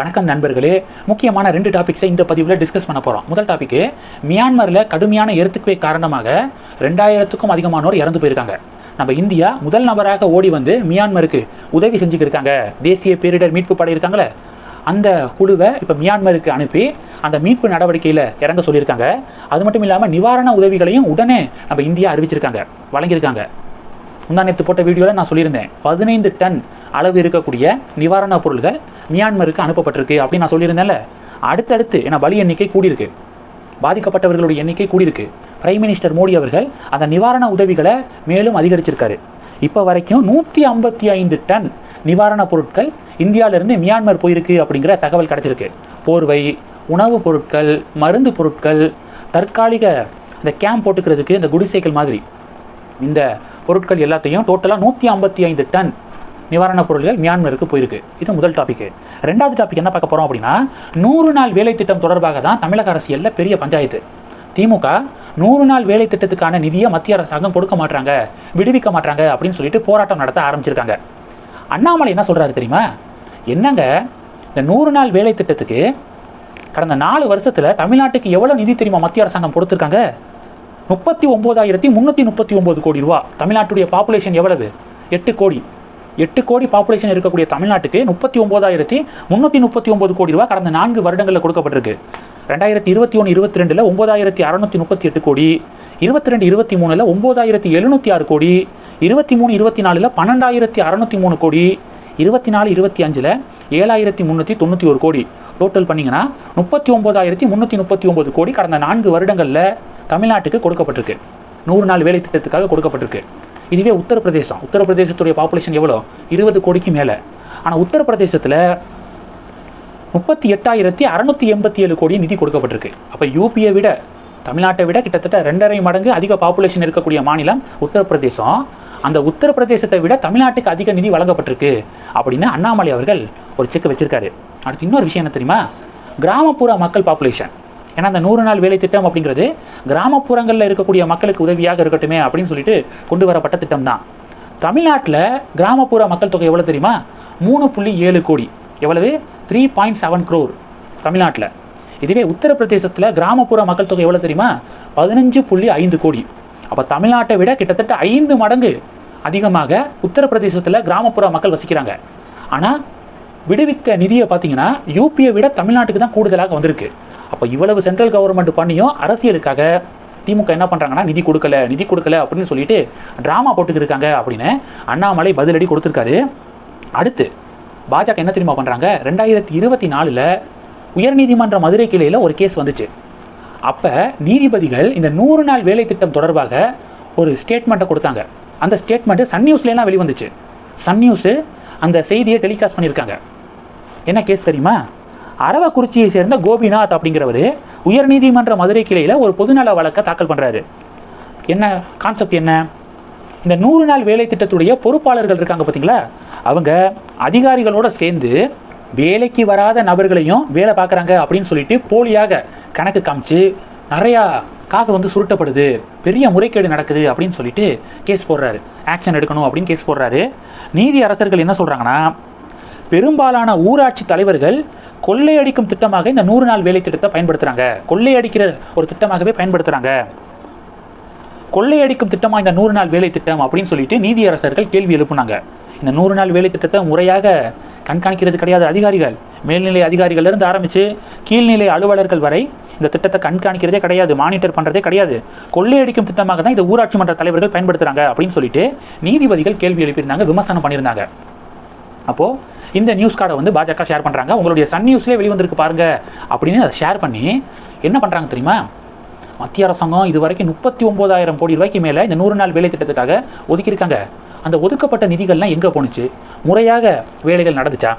வணக்கம் நண்பர்களே. முக்கியமான ரெண்டு டாபிக்ஸை இந்த பதிவில் டிஸ்கஸ் பண்ண போகிறோம் முதல் டாபிக்கு மியான்மரில் கடுமையான எர்த்துக்குவே காரணமாக ரெண்டாயிரத்துக்கும் அதிகமானோர் இறந்து போயிருக்காங்க. நம்ம இந்தியா முதல் நபராக ஓடி வந்து மியான்மருக்கு உதவி செஞ்சுக்கிருக்காங்க. தேசிய பேரிடர் மீட்பு படை இருக்காங்களே. அந்த குழுவை இப்போ மியான்மருக்கு அனுப்பி அந்த மீட்பு நடவடிக்கையில் இறங்க சொல்லியிருக்காங்க. அது மட்டும் இல்லாமல் நிவாரண உதவிகளையும் உடனே நம்ம இந்தியா அறிவிச்சிருக்காங்க வழங்கியிருக்காங்க. முந்தானத்து போட்ட வீடியோவில் நான் சொல்லியிருந்தேன் பதினைந்து டன் அளவு இருக்கக்கூடிய நிவாரணப் பொருள்கள் மியான்மருக்கு அனுப்பப்பட்டிருக்கு அப்படின்னு நான் சொல்லியிருந்தேன்ல. அடுத்தடுத்து ஏன்னா பலி எண்ணிக்கை கூடியிருக்கு. பாதிக்கப்பட்டவர்களுடைய எண்ணிக்கை கூடியிருக்கு. பிரைம் மினிஸ்டர் மோடி அவர்கள் அந்த நிவாரண உதவிகளை மேலும் அதிகரிச்சிருக்காரு. இப்போ வரைக்கும் நூற்றி ஐம்பத்தி ஐந்து டன் நிவாரணப் பொருட்கள் இந்தியாவிலிருந்து மியான்மர் போயிருக்கு அப்படிங்கிற தகவல் கிடைச்சிருக்கு. போர்வை உணவுப் பொருட்கள் மருந்து பொருட்கள் தற்காலிக இந்த கேம்ப் போட்டுக்கிறதுக்கு இந்த குடிசைகள் மாதிரி. இந்த பொருட்கள் எல்லாத்தையும் டோட்டலாக நூற்றி ஐம்பத்தி ஐந்து டன் நிவாரணப் பொருட்கள் மியான்மருக்கு போயிருக்கு. இது முதல் டாபிக் ரெண்டாவது டாபிக் என்ன பார்க்க போகிறோம் அப்படின்னா நூறு நாள் வேலை திட்டம் தொடர்பாக தான் தமிழக அரசியலில் பெரிய பஞ்சாயத்து. திமுக நூறு நாள் வேலை திட்டத்துக்கான நிதியை மத்திய அரசாங்கம் கொடுக்க மாட்டாங்க விடுவிக்க மாட்டாங்க அப்படின்னு சொல்லிட்டு போராட்டம் நடத்த ஆரம்பிச்சிருக்காங்க. அண்ணாமலை என்ன சொல்கிறாரு தெரியுமா? என்னங்க இந்த நூறு நாள் வேலை திட்டத்துக்கு கடந்த நாலு வருஷத்தில் தமிழ்நாட்டுக்கு எவ்வளோ நிதி தெரியுமா மத்திய அரசாங்கம் கொடுத்துருக்காங்க? முப்பத்தி ஒன்பதாயிரத்தி முந்நூற்றி முப்பத்தி ஒம்பது கோடி ரூபா. தமிழ்நாட்டுடைய பாப்புலேஷன் எவ்வளவு? எட்டு கோடி. எட்டு கோடி பாப்புலேஷன் இருக்கக்கூடிய தமிழ்நாட்டுக்கு முப்பத்தி ஒன்பதாயிரத்தி முந்நூற்றி முப்பத்தி ஒம்பது கோடி ரூபா கடந்த நான்கு வருடங்களில் கொடுக்கப்பட்டிருக்கு. ரெண்டாயிரத்தி இருபத்தி ஒன்று இருபத்தி ரெண்டில் ஒம்பதாயிரத்தி அறநூற்றி முப்பத்தி எட்டு கோடி. இருபத்தி ரெண்டு இருபத்தி மூணில் ஒம்பதாயிரத்தி எழுநூற்றி ஆறு கோடி. இருபத்தி மூணு இருபத்தி நாலில் பன்னெண்டாயிரத்தி அறநூற்றி மூணு கோடி. இருபத்தி நாலு இருபத்தி அஞ்சில் ஏழாயிரத்தி முந்நூற்றி தொண்ணூற்றி ஒரு கோடி. டோட்டல் பண்ணிங்கன்னா முப்பத்தி ஒன்பதாயிரத்தி முந்நூற்றி முப்பத்தி ஒம்பது கோடி கடந்த நான்கு வருடங்களில் தமிழ்நாட்டுக்கு கொடுக்கப்பட்டிருக்கு. நூறு நாள் வேலை திட்டத்துக்காக கொடுக்கப்பட்டிருக்கு. இதுவே உத்தரப்பிரதேசம். உத்தரப்பிரதேசத்துடைய பாப்புலேஷன் எவ்வளோ? இருபது கோடிக்கு மேலே. ஆனால் உத்தரப்பிரதேசத்தில் முப்பத்தி எட்டாயிரத்தி அறநூற்றி எண்பத்தி ஏழு கோடி நிதி கொடுக்கப்பட்டிருக்கு. அப்போ யூபியை விட தமிழ்நாட்டை விட கிட்டத்தட்ட ரெண்டரை மடங்கு அதிக பாப்புலேஷன் இருக்கக்கூடிய மாநிலம் உத்தரப்பிரதேசம். அந்த உத்தரப்பிரதேசத்தை விட தமிழ்நாட்டுக்கு அதிக நிதி வழங்கப்பட்டிருக்கு அப்படின்னு அண்ணாமலை அவர்கள் ஒரு செக் வச்சிருக்காரு. அடுத்து இன்னொரு விஷயம் என்ன தெரியுமா? கிராமப்புற மக்கள் பாப்புலேஷன் ஏன்னா அந்த நூறு நாள் வேலை திட்டம் அப்படிங்கிறது கிராமப்புறங்களில் இருக்கக்கூடிய மக்களுக்கு உதவியாக இருக்கட்டுமே அப்படின்னு சொல்லிட்டு கொண்டு வரப்பட்ட திட்டம் தான் தமிழ்நாட்டில் கிராமப்புற மக்கள் தொகை எவ்வளோ தெரியுமா? மூணு புள்ளி ஏழு கோடி. எவ்வளவு? த்ரீ பாயிண்ட் செவன் க்ரோர் தமிழ்நாட்டில். இதுவே உத்தரப்பிரதேசத்தில் கிராமப்புற மக்கள் தொகை எவ்வளோ தெரியுமா? பதினஞ்சு புள்ளி ஐந்து கோடி. அப்போ தமிழ்நாட்டை விட கிட்டத்தட்ட ஐந்து மடங்கு அதிகமாக உத்தரப்பிரதேசத்தில் கிராமப்புற மக்கள் வசிக்கிறாங்க. ஆனால் விடுவித்த நிதியை பார்த்தீங்கன்னா யூபியை விட தமிழ்நாட்டுக்கு தான் கூடுதலாக வந்திருக்கு. அப்போ இவ்வளவு சென்ட்ரல் கவர்மெண்ட் பண்ணியும் அரசியலுக்காக திமுக என்ன பண்ணுறாங்கன்னா நிதி கொடுக்கல நிதி கொடுக்கல அப்படின்னு சொல்லிட்டு ட்ராமா போட்டுக்கிருக்காங்க அப்படின்னு அண்ணாமலை பதிலடி கொடுத்துருக்காரு. அடுத்து பாஜக என்ன தெரியுமா பண்ணுறாங்க ரெண்டாயிரத்தி இருபத்தி நாலில் உயர்நீதிமன்ற மதுரை கிளையில் ஒரு கேஸ் வந்துச்சு. அப்போ நீதிபதிகள் இந்த நூறு நாள் வேலை திட்டம் தொடர்பாக ஒரு ஸ்டேட்மெண்ட்டை கொடுத்தாங்க. அந்த ஸ்டேட்மெண்ட்டு சன் நியூஸ்லாம் வெளிவந்துச்சு. சன் நியூஸு அந்த செய்தியை டெலிகாஸ்ட் பண்ணியிருக்காங்க. என்ன கேஸ் தெரியுமா? அரவக்குறிச்சியை சேர்ந்த கோபிநாத் அப்படிங்கிறவர் உயர்நீதிமன்ற மதுரை கிளையில் ஒரு பொதுநல வழக்கை தாக்கல் பண்ணுறாரு என்ன கான்செப்ட் என்ன? இந்த நூறு நாள் வேலை திட்டத்துடைய பொறுப்பாளர்கள் இருக்காங்க பார்த்தீங்களா அவங்க அதிகாரிகளோட சேர்ந்து வேலைக்கு வராத நபர்களையும் வேலை பார்க்குறாங்க அப்படின்னு சொல்லிட்டு போலியாக கணக்கு காமிச்சு நிறையா காசு வந்து சுருட்டப்படுது. பெரிய முறைகேடு நடக்குது அப்படின்னு சொல்லிட்டு கேஸ் போடுறாரு. ஆக்ஷன் எடுக்கணும் அப்படின்னு கேஸ் போடுறாரு. நீதி அரசர்கள் என்ன சொல்கிறாங்கன்னா பெரும்பாலான ஊராட்சி தலைவர்கள் கொள்ளையடிக்கும் திட்டமாக இந்த நூறு நாள் வேலை திட்டத்தை பயன்படுத்துகிறாங்க கொள்ளையடிக்கிற ஒரு திட்டமாகவே பயன்படுத்துகிறாங்க கொள்ளையடிக்கும் திட்டமாக இந்த நூறு நாள் வேலை திட்டம் அப்படின்னு சொல்லிட்டு நீதியரசர்கள் கேள்வி எழுப்புனாங்க. இந்த நூறு நாள் வேலை திட்டத்தை முறையாக கண்காணிக்கிறது கிடையாது அதிகாரிகள். மேல்நிலை அதிகாரிகளிலிருந்து ஆரம்பித்து கீழ்நிலை அலுவலர்கள் வரை இந்த திட்டத்தை கண்காணிக்கிறதே கிடையாது மானிட்டர் பண்ணுறதே கிடையாது. கொள்ளையடிக்கும் திட்டமாக தான் இந்த ஊராட்சி மன்ற தலைவர்கள் பயன்படுத்துகிறாங்க அப்படின்னு சொல்லிட்டு நீதிபதிகள் கேள்வி எழுப்பியிருந்தாங்க விமர்சனம் பண்ணியிருந்தாங்க. அப்போது இந்த நியூஸ் கார்டை வந்து பாஜக ஷேர் பண்ணுறாங்க உங்களுடைய சன் நியூஸ்லேயே வெளிவந்திருக்கு பாருங்க. அப்படின்னு அதை ஷேர் பண்ணி என்ன பண்ணுறாங்க தெரியுமா? மத்திய அரசாங்கம் இது வரைக்கும் முப்பத்தி ஒம்பதாயிரம் கோடி ரூபாய்க்கு மேலே இந்த நூறு நாள் வேலை திட்டத்துக்காக ஒதுக்கியிருக்காங்க. அந்த ஒதுக்கப்பட்ட நிதிகள்லாம் எங்கே போணுச்சு? முறையாக வேலைகள் நடந்துச்சா?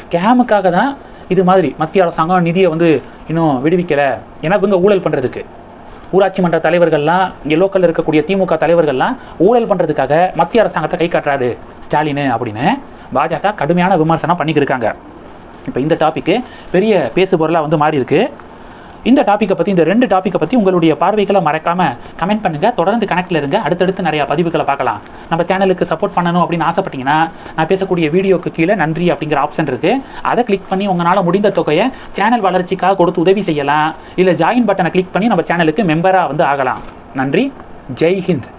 ஸ்கேமுக்காக தான் இது மாதிரி மத்திய அரசாங்கம் நிதியை வந்து இன்னும் விடுவிக்கலை. ஏன்னா இவங்க ஊழல் பண்ணுறதுக்கு ஊராட்சி மன்ற தலைவர்கள்லாம் இங்கே லோக்கலில் இருக்கக்கூடிய திமுக தலைவர்கள்லாம் ஊழல் பண்ணுறதுக்காக மத்திய அரசாங்கத்தை கை காட்டுறாரு ஸ்டாலின் அப்படின்னு. பாஜக கடுமையான விமர்சனம் பண்ணிக்கிருக்காங்க. இப்போ இந்த டாப்பிக்கு பெரிய பேசு பொருளாக வந்து மாறி இருக்கு இந்த டாப்பிக்கை பற்றி இந்த ரெண்டு டாப்பிக்கை பற்றி உங்களுடைய பார்வைகளை மறக்காமல் கமெண்ட் பண்ணுங்கள் தொடர்ந்து கனெக்டில் இருங்க. அடுத்தடுத்து நிறைய பதிவுகளை பார்க்கலாம். நம்ம சேனலுக்கு சப்போர்ட் பண்ணணும் அப்படின்னு ஆசைப்பட்டீங்கன்னா நான் பேசக்கூடிய வீடியோக்கு கீழே நன்றி அப்படிங்கிற ஆப்ஷன் இருக்குது அதை கிளிக் பண்ணி உங்களால் முடிந்த தொகையை சேனல் வளர்ச்சிக்காக கொடுத்து உதவி செய்யலாம். இல்லை ஜாயின் பட்டனை கிளிக் பண்ணி நம்ம சேனலுக்கு மெம்பராக வந்து ஆகலாம். நன்றி. ஜெய் ஹிந்த்.